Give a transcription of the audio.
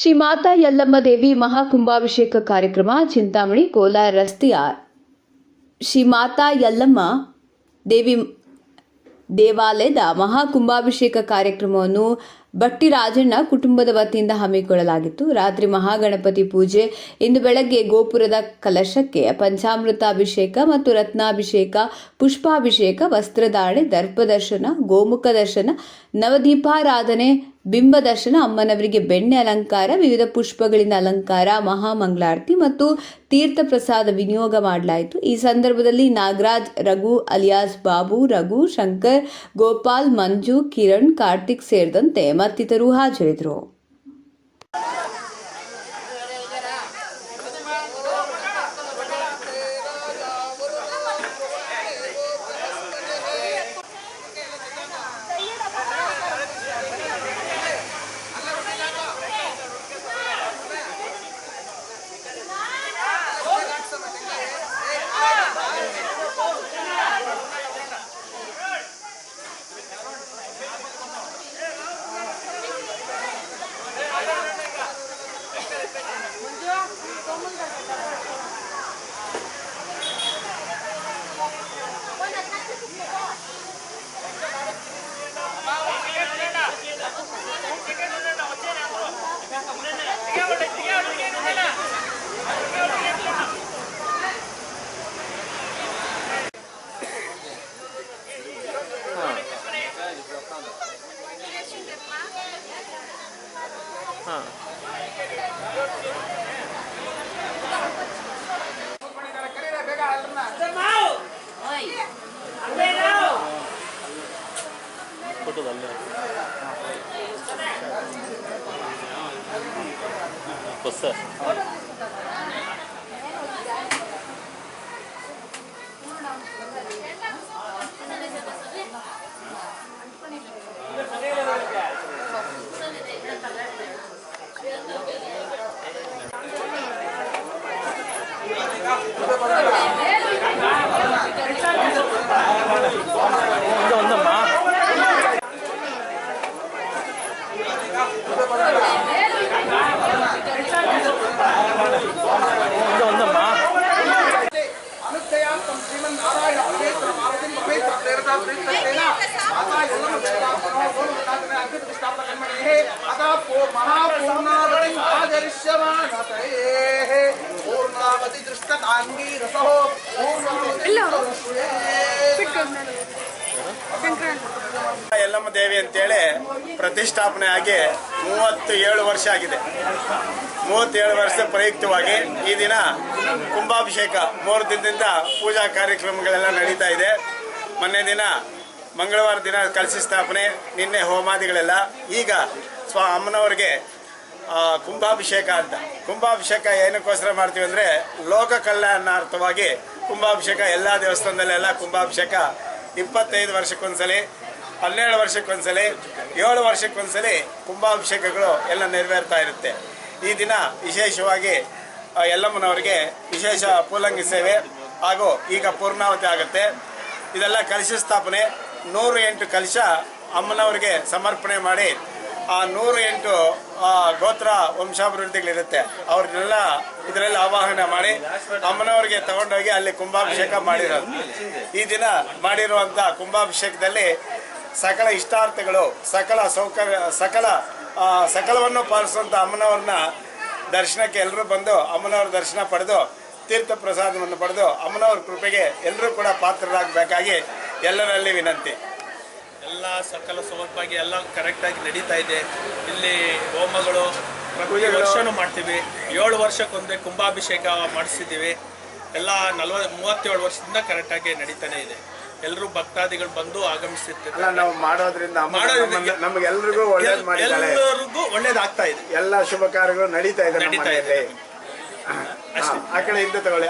ಶ್ರೀ ಮಾತಾ ಯಲ್ಲಮ್ಮ ದೇವಿ ಮಹಾಕುಂಭಾಭಿಷೇಕ ಕಾರ್ಯಕ್ರಮ, ಚಿಂತಾಮಣಿ, ಕೋಲಾರ ರಸ್ತೆಯ ಶ್ರೀ ಮಾತಾ ಯಲ್ಲಮ್ಮ ದೇವಿ ದೇವಾಲಯದ ಮಹಾಕುಂಭಾಭಿಷೇಕ ಕಾರ್ಯಕ್ರಮವನ್ನು ಬಟ್ಟಿ ರಾಜಣ್ಣ ಕುಟುಂಬದ ವತಿಯಿಂದ ಹಮ್ಮಿಕೊಳ್ಳಲಾಗಿತ್ತು. ರಾತ್ರಿ ಮಹಾಗಣಪತಿ ಪೂಜೆ, ಇಂದು ಬೆಳಗ್ಗೆ ಗೋಪುರದ ಕಲಶಕ್ಕೆ ಪಂಚಾಮೃತ ಅಭಿಷೇಕ ಮತ್ತು ರತ್ನಾಭಿಷೇಕ, ಪುಷ್ಪಾಭಿಷೇಕ ವಸ್ತ್ರಧಾರಣೆ ದರ್ಪದರ್ಶನ, ಗೋಮುಖ ದರ್ಶನ, ನವದೀಪಾರಾಧನೆ ಬಿಂಬ ದರ್ಶನ, ಅಮ್ಮನವರಿಗೆ ಬೆಣ್ಣೆ ಅಲಂಕಾರ, ವಿವಿಧ ಪುಷ್ಪಗಳಿಂದ ಅಲಂಕಾರ, ಮಹಾಮಂಗಳಾರತಿ ಮತ್ತು ತೀರ್ಥ ಪ್ರಸಾದ ವಿನಿಯೋಗ ಮಾಡಲಾಯಿತು. ಈ ಸಂದರ್ಭದಲ್ಲಿ ನಾಗರಾಜ್, ರಘು ಅಲಿಯಾಸ್ ಬಾಬು, ರಘು ಶಂಕರ್, ಗೋಪಾಲ್, ಮಂಜು, ಕಿರಣ್, ಕಾರ್ತಿಕ್ ಸೇರಿದಂತೆ ಮತ್ತಿತರರು ಹಾಜರಿದ್ದರು. ಕೊಟ್ಟದಲ್ಲ ಹೊಸ ಎಲ್ಲಮ್ಮ ಯಲ್ಲಮ್ಮ ದೇವಿ ಅಂತೇಳಿ ಪ್ರತಿಷ್ಠಾಪನೆ ಆಗಿ ಮೂವತ್ತು ಏಳು ವರ್ಷ ಆಗಿದೆ. ಮೂವತ್ತೇಳು ವರ್ಷ ಪ್ರಯುಕ್ತವಾಗಿ ಈ ದಿನ ಕುಂಭಾಭಿಷೇಕ ಮೂರು ದಿನದಿಂದ ಪೂಜಾ ಕಾರ್ಯಕ್ರಮಗಳೆಲ್ಲ ನಡೀತಾ ಇದೆ. ಮೊನ್ನೆ ದಿನ ಮಂಗಳವಾರ ದಿನ ಕಲಸಿ ಸ್ಥಾಪನೆ, ನಿನ್ನೆ ಹೋಮಾದಿಗಳೆಲ್ಲ. ಈಗ ಸ್ವ, ಅಮ್ಮನವ್ರಿಗೆ ಕುಂಭಾಭಿಷೇಕ ಅಂತ. ಕುಂಭಾಭಿಷೇಕ ಏನಕ್ಕೋಸ್ಕರ ಮಾಡ್ತೀವಿ ಅಂದರೆ, ಲೋಕ ಕಲ್ಯಾಣಾರ್ಥವಾಗಿ ಕುಂಭಾಭಿಷೇಕ, ಎಲ್ಲ ದೇವಸ್ಥಾನದಲ್ಲೆಲ್ಲ ಕುಂಭಾಭಿಷೇಕ. ಇಪ್ಪತ್ತೈದು ವರ್ಷಕ್ಕೊಂದ್ಸಲಿ, ಹನ್ನೆರಡು ವರ್ಷಕ್ಕೊಂದ್ಸಲಿ, ಏಳು ವರ್ಷಕ್ಕೊಂದ್ಸಲಿ ಕುಂಭಾಭಿಷೇಕಗಳು ಎಲ್ಲ ನೆರವೇರ್ತಾ ಇರುತ್ತೆ. ಈ ದಿನ ವಿಶೇಷವಾಗಿ ಯಲ್ಲಮ್ಮನವರಿಗೆ ವಿಶೇಷ ಪೂಲಂಗಿ ಸೇವೆ ಹಾಗೂ ಈಗ ಪೂರ್ಣಾವತಿ ಆಗುತ್ತೆ. ಇದೆಲ್ಲ ಕಲಶ ಸ್ಥಾಪನೆ. ನೂರು ಎಂಟು ಕಲಶ ಅಮ್ಮನವರಿಗೆ ಸಮರ್ಪಣೆ ಮಾಡಿ ಆ ನೂರು ಎಂಟು ಗೋತ್ರ ವಂಶಾಭಿವೃದ್ಧಿಗಳಿರುತ್ತೆ. ಅವ್ರನ್ನೆಲ್ಲ ಇದರಲ್ಲಿ ಆವಾಹನ ಮಾಡಿ ಅಮ್ಮನವರಿಗೆ ತಗೊಂಡೋಗಿ ಅಲ್ಲಿ ಕುಂಭಾಭಿಷೇಕ ಮಾಡಿರೋದು. ಈ ದಿನ ಮಾಡಿರುವಂಥ ಕುಂಭಾಭಿಷೇಕದಲ್ಲಿ ಸಕಲ ಇಷ್ಟಾರ್ಥಗಳು, ಸಕಲ ಸೌಕರ್ಯ, ಸಕಲ ಸಕಲವನ್ನು ಪಾಲಿಸುವಂಥ ಅಮ್ಮನವ್ರನ್ನ ದರ್ಶನಕ್ಕೆ ಎಲ್ಲರೂ ಬಂದು ಅಮ್ಮನವ್ರ ದರ್ಶನ ಪಡೆದು ತೀರ್ಥ ಪ್ರಸಾದವನ್ನು ಪಡೆದು ಅಮ್ಮನವ್ರ ಕೃಪೆಗೆ ಎಲ್ಲರೂ ಕೂಡ ಪಾತ್ರರಾಗಬೇಕಾಗಿ ಎಲ್ಲರಲ್ಲಿ ವಿನಂತಿ. ಎಲ್ಲ ಸಕಲ ಸೌಲಭ್ಯವಾಗಿ ಎಲ್ಲ ಕರೆಕ್ಟಾಗಿ ನಡೀತಾ ಇದೆ. ಇಲ್ಲಿ ಹೋಮಗಳು ಪ್ರತಿ ಪೂಜೆಗಳು. ವರ್ಷನೂ ಮಾಡ್ತೀವಿ. ಏಳು ವರ್ಷಕ್ಕೊಂದೇ ಕುಂಭಾಭಿಷೇಕ ಮಾಡಿಸಿದ್ದೀವಿ. ಎಲ್ಲ ನಲ್ವ ಮೂವತ್ತೇಳು ವರ್ಷದಿಂದ ಕರೆಕ್ಟಾಗಿ ನಡೀತಾನೆ ಇದೆ. ಎಲ್ಲರೂ ಭಕ್ತಾದಿಗಳು ಬಂದು ಆಗಮಿಸುತ್ತಿದ್ದಾರೆ. ನಾವು ಮಾಡೋದ್ರಿಂದ ನಮಗೆಲ್ಲರಿಗೂ ಒಳ್ಳೇದು ಮಾಡಿದ್ದಾಳೆ ಎಲ್ಲರಿಗೂ ಒಳ್ಳೇದಾಗ್ತಾ ಇದೆ. ಎಲ್ಲ ಶುಭ ಕಾರ್ಯಗಳು ನಡೀತಾ ಇದೆ ನಡೀತಾ ಇದೆ. ಆ ಕಡೆ ಹಿಂದೆ ತಗೊಳ್ಳಿ.